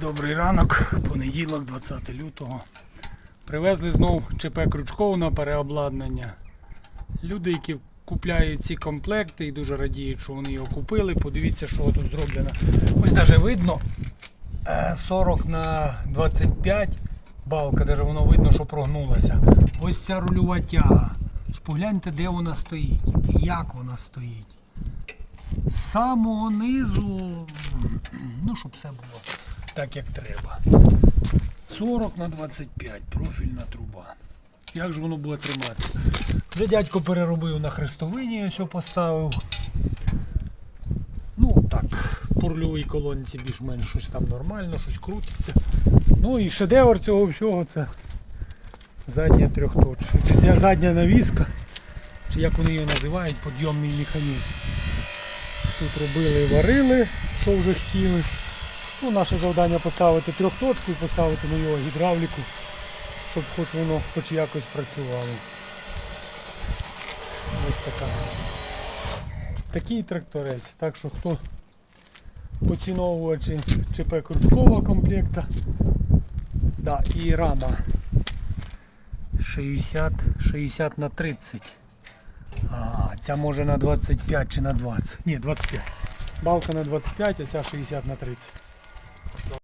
Добрий ранок, понеділок, 20 лютого. Привезли знов ЧП Крючков на переобладнання. Люди, які купляють ці комплекти і дуже радіють, що вони його купили. Подивіться, що тут зроблено. Ось навіть видно е, 40 на 25 балка, де воно видно, що прогнулася. Ось ця рульова тяга. Погляньте, де вона стоїть і як вона стоїть. З самого низу, ну, щоб все було так, як треба. 40 на 25, профільна труба. Як же воно буде триматися? Вже дядько переробив на хрестовині, ось його поставив. Ну так, по колонці більш-менш щось там нормально, щось крутиться. Ну і шедевр цього всього це задня трьохточка. Чи ця задня навіска, чи як вони її називають, підйомний механізм. Тут робили і варили, що вже хотіли. Ну, наше завдання поставити трьохточку і поставити на його гідравліку, щоб хоч воно хоч якось працювало. Ось така. Такий тракторець. Так що хто поціновувачі ЧП Крючкова комплекта. Да, і рама 60, 60 на 30. А, ця може на 25 чи на 20. Ні, 25. Балка на 25, а ця 60 на 30.